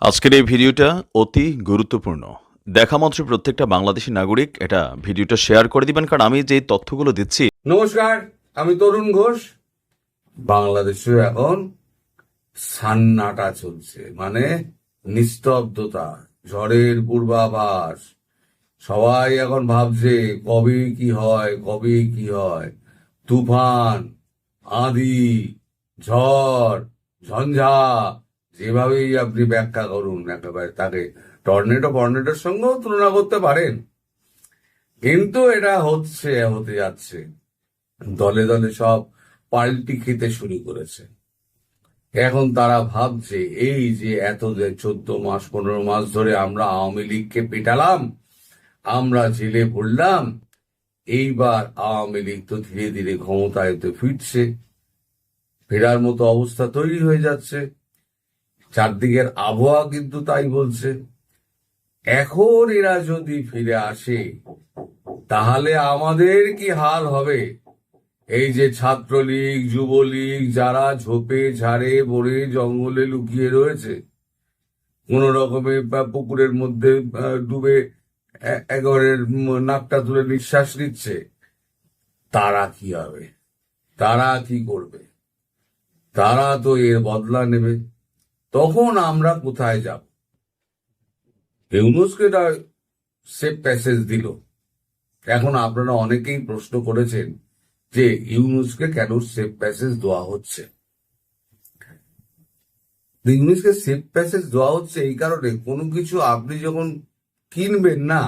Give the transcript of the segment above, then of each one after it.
আজকের এই ভিডিওটা অতি গুরুত্বপূর্ণ। দেখা মাত্র প্রত্যেকটা বাংলাদেশি নাগরিক এটা ভিডিওটা শেয়ার করে দিবেন, কারণ আমি যে তথ্যগুলো দিচ্ছি নমস্কার, আমি তরুণ ঘোষ। বাংলাদেশে এখন সান্নাটা চলছে মানে নিস্তব্ধতা, ঝড়ের পূর্বাভাস। সবাই এখন ভাবছে, কবে কি হয়, কবে কি হয়? তুফান, আঁধি, ঝড়, ঝঞ্ঝা যেভাবেই আপনি ব্যাখ্যা করুন, একেবারে তাকে টর্নেডো ফর্নেডোর সঙ্গেও তুলনা করতে পারেন। কিন্তু এটা হচ্ছে, হতে যাচ্ছে, দলে দলে সব পাল্টি খেতে শুরু করেছে। এখন তারা ভাবছে, এই যে এত চোদ্দ মাস, পনেরো মাস ধরে আমরা আওয়ামী লীগকে পেটালাম, আমরা জেলে পড়লাম, এইবার আওয়ামী লীগ তো ধীরে ধীরে ক্ষমতায় তো ফিরছে, ফেরার মতো অবস্থা তৈরি হয়ে যাচ্ছে। চারদিকের আবহাওয়া কিন্তু তাই বলছে। এখন এরা যদি ফিরে আসে, তাহলে আমাদের কি হাল হবে? এই যে ছাত্রলীগ, যুবলীগ যারা ঝোপে ঝাড়ে বড়ে জঙ্গলে লুকিয়ে রয়েছে, কোন রকমে পুকুরের মধ্যে ডুবে এ- একেবারে নাকটা তুলে নিঃশ্বাস নিচ্ছে, তারা কি হবে? তারা কি করবে? তারা তো এর বদলা নেবে। তখন আমরা কোথায় যাব? ইউনুসকে সেফ প্যাসেজ দিল। এখন আপনারা অনেকেই প্রশ্ন করেছেন যে ইউনুসকে কেন সেফ প্যাসেজ দেওয়া হচ্ছে? ইউনুসকে সেফ প্যাসেজ দেওয়া হচ্ছে এই কারণে কোনো কিছু আপনি যখন কিনবেন না,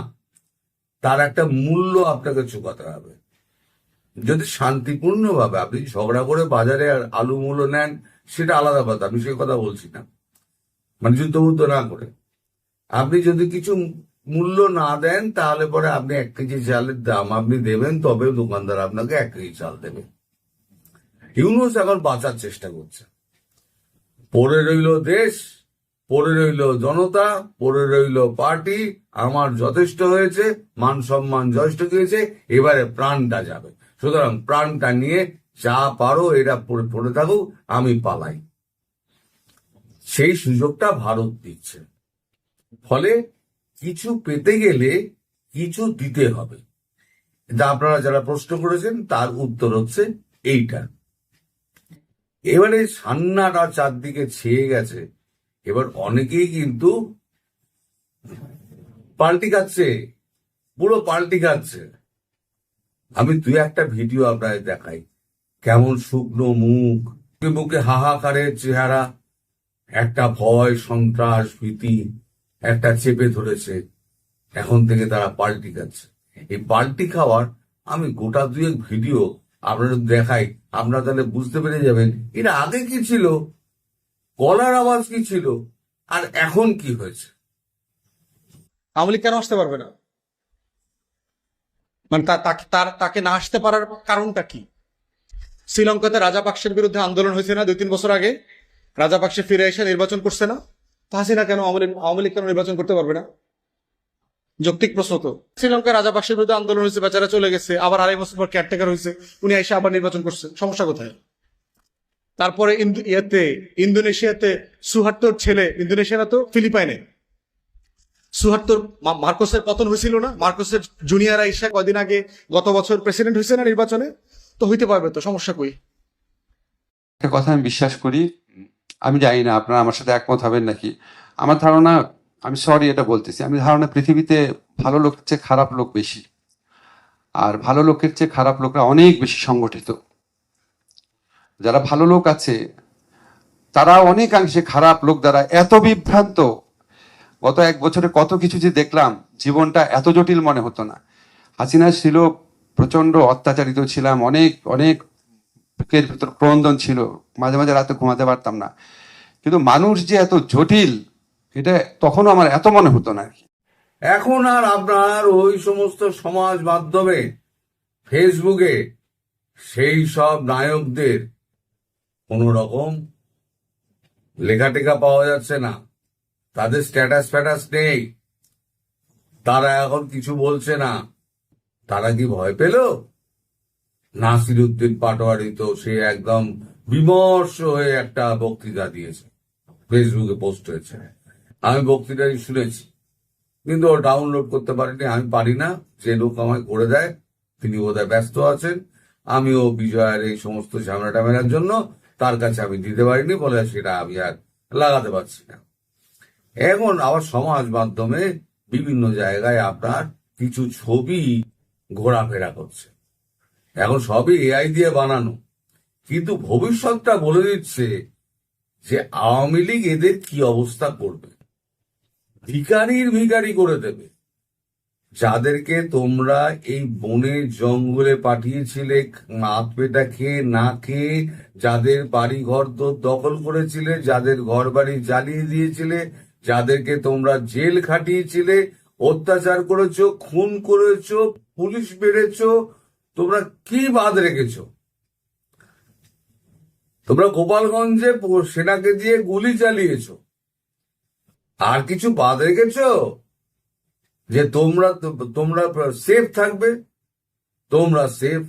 তার একটা মূল্য আপনাকে চুকাতে হবে। যদি শান্তিপূর্ণভাবে আপনি ঝগড়া করে বাজারে আলু মূল্য নেন সেটা আলাদা কথা, আমি সে কথা বলছি না। মানে যুদ্ধ বুদ্ধ না করে। আপনি যদি কিছু মূল্য না দেন, তাহলে পরে আপনি এক কেজি চালের দাম আপনি দেবেন, তবে দোকানদার আপনাকে এক কেজি চাল দেবে। ইউনুস এখন বাঁচার চেষ্টা করছে। পড়ে রইল দেশ, পড়ে রইল জনতা, পড়ে রইল পার্টি, আমার যথেষ্ট হয়েছে, মান সম্মান যথেষ্ট হয়েছে এবারে প্রাণটা যাবে। সুতরাং প্রাণটা নিয়ে যা পারো এটা পড়ে পড়ে থাকুক আমি পালাই। সেই সুযোগটা ভারত দিচ্ছে। ফলে কিছু পেতে গেলে কিছু দিতে হবে। আপনারা যারা প্রশ্ন করেছেন, তার উত্তর হচ্ছে এইটা। এবারে সান্নাটা চারদিকে ছেয়ে গেছে। এবার অনেকেই কিন্তু পাল্টি খাচ্ছে, পুরো পাল্টি খাচ্ছে। আমি দুই একটা ভিডিও আপনাদের দেখাই। কেমন শুকনো মুখ। মুখে হাহাকারের চেহারা। একটা ভয়, সন্ত্রাস ভীতি একটা চেপে ধরেছে। এখন থেকে তারা পাল্টি খাচ্ছে। এই পাল্টি খাওয়ার আমি গোটা দুয়েক ভিডিও আপনাদের দেখাই। আপনারা তাহলে বুঝতে পেরে যাবেন এটা আগে কি ছিল? গলার আওয়াজ কি ছিল? আর এখন কি হয়েছে? আওয়ামী লীগ কেন আসতে পারবে না? মানে তাকে তার তাকে না আসতে পারার কারণটা কি? শ্রীলঙ্কাতে রাজাপাকসের বিরুদ্ধে আন্দোলন হয়েছে না দুই তিন বছর আগে। রাজাপাকসে ফিরে এসে নির্বাচন করছে না। তা হাসিনা কেন আওয়ামী লীগ- কেন নির্বাচন করতে পারবে না? যৌক্তিক প্রশ্ন তো। শ্রীলঙ্কায় রাজাপাকসের বিরুদ্ধে আন্দোলন হয়েছে, বেচারা চলে গেছে, আবার আড়াই বছর পর কেয়ারটেকার হয়েছে, উনি এসে আবার নির্বাচন করছে। সমস্যা কোথায়? তারপরে ইয়েতে, ইন্দোনেশিয়াতে সুহাট্টর ছেলে, ইন্দোনেশিয়ারা তো ফিলিপাইনে। সুহাত্তর মার্কোসের পতন হয়েছিল না? মার্কোসের জুনিয়র আইসা কয়দিন আগে গত বছর প্রেসিডেন্ট হয়েছে না নির্বাচনে? তো হইতে পারবে তো, সমস্যা কই? একটা কথা আমি বিশ্বাস করি, আমি জানি না, আপনারা আমার সাথে একমত হবেন নাকি? আমার ধারণা, আমি সরি এটা বলতেছি, আমি ধারণা পৃথিবীতে ভালো লোকের চেয়ে খারাপ লোক বেশি। আর ভালো লোকের চেয়ে খারাপ লোকরা অনেক বেশি সংগঠিত। যারা ভালো লোক আছে, তারা অনেকাংশে খারাপ লোক দ্বারা এত বিভ্রান্ত। গত এক বছরে কত কিছু যে দেখলাম, জীবনটা এত জটিল মনে হতো না। হাসিনা ছিল প্রচণ্ড অত্যাচারিত ছিলাম, অনেক অনেক বুকের ভিতর ক্রন্দন ছিল, মাঝে মাঝে রাতে ঘুমাতে পারতাম না। কিন্তু মানুষ যে এত জটিল, এটা তখনও আমার এত মনে হতো না আর কি। এখন আর আপনার ওই সমস্ত সমাজ মাধ্যমে, ফেসবুকে, সেই সব নায়কদের কোন রকম লেখাটেখা পাওয়া যাচ্ছে না। তাদের স্ট্যাটাস ফ্যাটাস নেই। তারা এখন কিছু বলছে না। তারা কি ভয় পেল? নাসির উদ্দিন পাটোয়ারি তো সে একদম বিমর্ষ হয়ে একটা বক্তৃতা দিয়েছে। ফেসবুকে পোস্ট হয়েছে। আমি বক্তৃতাটি শুনেছি, কিন্তু ও ডাউনলোড করতে পারিনি। আমি পারি না, যে লোক আমায় করে দেয়, তিনি বোধহয় ব্যস্ত আছেন। আমিও বিজয়ের এই সমস্ত ঝামেলা টামেলার জন্য তার কাছে আমি দিতে পারিনি বলে সেটা আমি আর লাগাতে পারছি না। এখন আবার সমাজ মাধ্যমে বিভিন্ন জায়গায় আপনার কিছু ছবি ঘোরাফেরা করছে। এখন সবই এআই দিয়ে বানানো। কিন্তু ভবিষ্যৎটা বলে দিচ্ছে যে আওয়ামী লীগ এদের কি অবস্থা করবে? ভিকারির ভিকারি করে দেবে। যাদেরকে তোমরা এই বনের জঙ্গলে পাঠিয়েছিলে হাত পেটা খেয়ে না খেয়ে, যাদের বাড়ি ঘর দখল করেছিলে, যাদের ঘর বাড়ি জ্বালিয়ে দিয়েছিলে, যাদেরকে তোমরা জেল খাটিয়েছিলে, অত্যাচার করেছ, খুন করেছ পুলিশ মেরেছো, তোমরা কি বাদ রেখেছো? তোমরা গোপালগঞ্জে সেনাকে দিয়ে গুলি চালিয়েছো। আর কিছু বাদ রেখেছো? যে তোমরা তোমরা সেফ থাকবে? তোমরা সেফ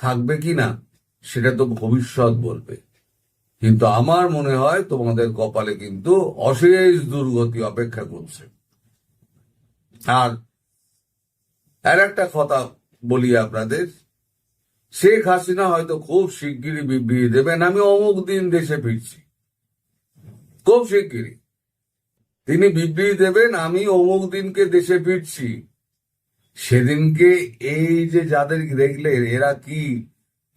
থাকবে কি না, সেটা তো ভবিষ্যৎ বলবে। কিন্তু আমার মনে হয় তোমাদের কপালে কিন্তু অশেষ দুর্গতি অপেক্ষা করছে। আর আর একটা কথা বলি আপনাদের। শেখ হাসিনা হয়তো খুব শিগগিরই বিবৃতি দেবেন, আমি অমুক দিন দেশে ফিরছি। খুব শিগগিরই। তিনি বিবৃতি দেবেন, আমি অমুক দিনকে দেশে ফিরছি। সেদিনকে এই যে যাদের দেখলেন, এরা কি?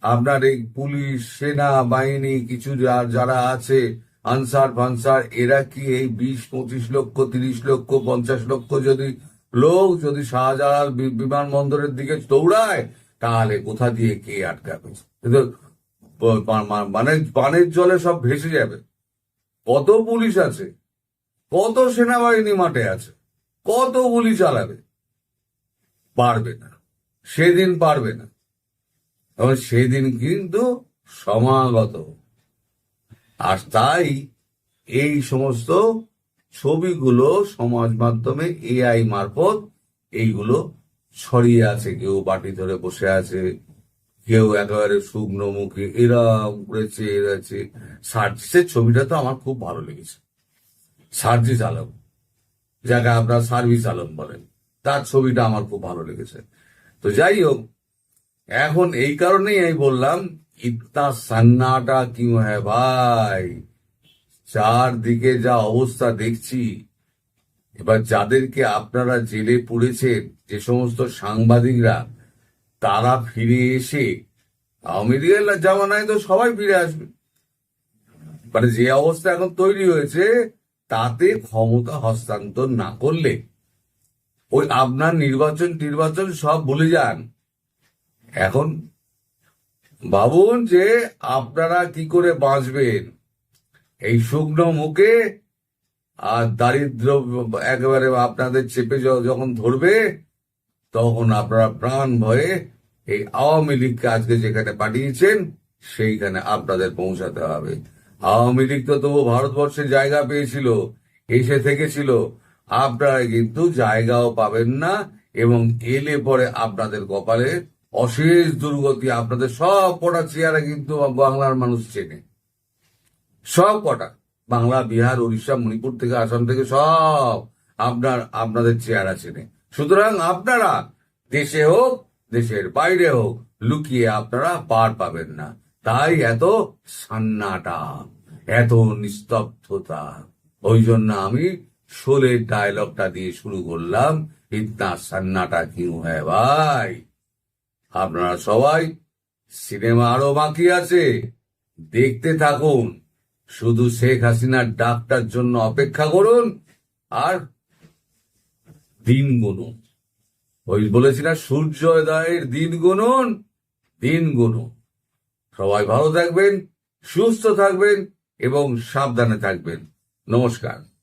আপনার এই পুলিশ, সেনা, বাহিনী, কিছু যারা আছে, আনসার ফানসার, এরা কি এই বিশ, পঁচিশ লক্ষ, তিরিশ লক্ষ, পঞ্চাশ লক্ষ যদি লোক যদি শাহজালাল বিমানবন্দরের দিকে দৌড়ায়, তাহলে কোথা দিয়ে কে আটকাবে? কিন্তু মানে পানের জলে সব ভেসে যাবে। কত পুলিশ আছে? কত সেনাবাহিনী মাঠে আছে? কত গুলি চালাবে? পারবে না। সেদিন পারবে না। এবং সেদিন কিন্তু সমাগত। আর তাই এই সমস্ত ছবিগুলো সমাজ মাধ্যমে এআই মারফত এইগুলো ছড়িয়ে আছে। কেউ বাটি ধরে বসে আছে, কেউ একেবারে শুকনো মুখে এরা উড়েছে এরাছে সার্জিসের ছবিটা তো আমার খুব ভালো লেগেছে। সার্জিস আলম, যাকে আপনার সার্ভিস আলম বলেন, তার ছবিটা আমার খুব ভালো লেগেছে। তো যাই হোক, এখন এই কারণেই আমি বললাম ইতনা সান্নাটা কিউ হ্যাঁ ভাই? চারদিকে যা অবস্থা দেখছি, এবার যাদেরকে আপনারা জেলে পড়েছেন, যে সমস্ত সাংবাদিকরা, তারা ফিরে এসে, আওয়ামী লীগের জামানায় তো সবাই ফিরে আসবে। মানে যে অবস্থা এখন তৈরি হয়েছে, তাতে ক্ষমতা হস্তান্তর না করলে, ওই আপনার নির্বাচন নির্বাচন সব ভুলে যান। এখন ভাবুন যে আপনারা কি করে বাঁচবেন? এই শুকনো মুখে আর দারিদ্র একেবারে আপনাদের চেপে যখন ধরবে, তখন আপনারা প্রাণ ভয়ে এই আওয়ামী লীগকে আজকে যেখানে পাঠিয়েছেন, সেইখানে আপনাদের পৌঁছাতে হবে। আওয়ামী লীগ তো তবু ভারতবর্ষে জায়গা পেয়েছিল, এসে থেকেছিল। আপনারা কিন্তু জায়গাও পাবেন না এবং এলে পরে আপনাদের কপালে অশেষ দুর্গতি, আপনাদের সব কটা চেয়ারে কিন্তু বাংলার মানুষ চেনে। সব কটা। বাংলা, বিহার উড়িষ্যা মণিপুর থেকে, আসাম থেকে সব আপনার, আপনাদের চেয়ার আছে সুতরাং আপনারা দেশে হোক, দেশের বাইরে হোক, লুকিয়ে আপনারা পার পাবেন না। তাই এত সান্নাটা, এত নিস্তব্ধতা। ওই জন্য আমি শোলের ডায়লগটা দিয়ে শুরু করলাম। ইতনা সান্নাটা কিউ হ্যাঁ ভাই? আপনারা সবাই সিনেমা আরও বাকি আছে। দেখতে থাকুন। শুধু শেখ হাসিনার ডাকটার জন্য অপেক্ষা করুন আর দিন গুনুন। ওই বলেছি না, সূর্যোদয়ের দিন গুনুন দিন গুনুন। সবাই ভালো থাকবেন, সুস্থ থাকবেন এবং সাবধানে থাকবেন। নমস্কার।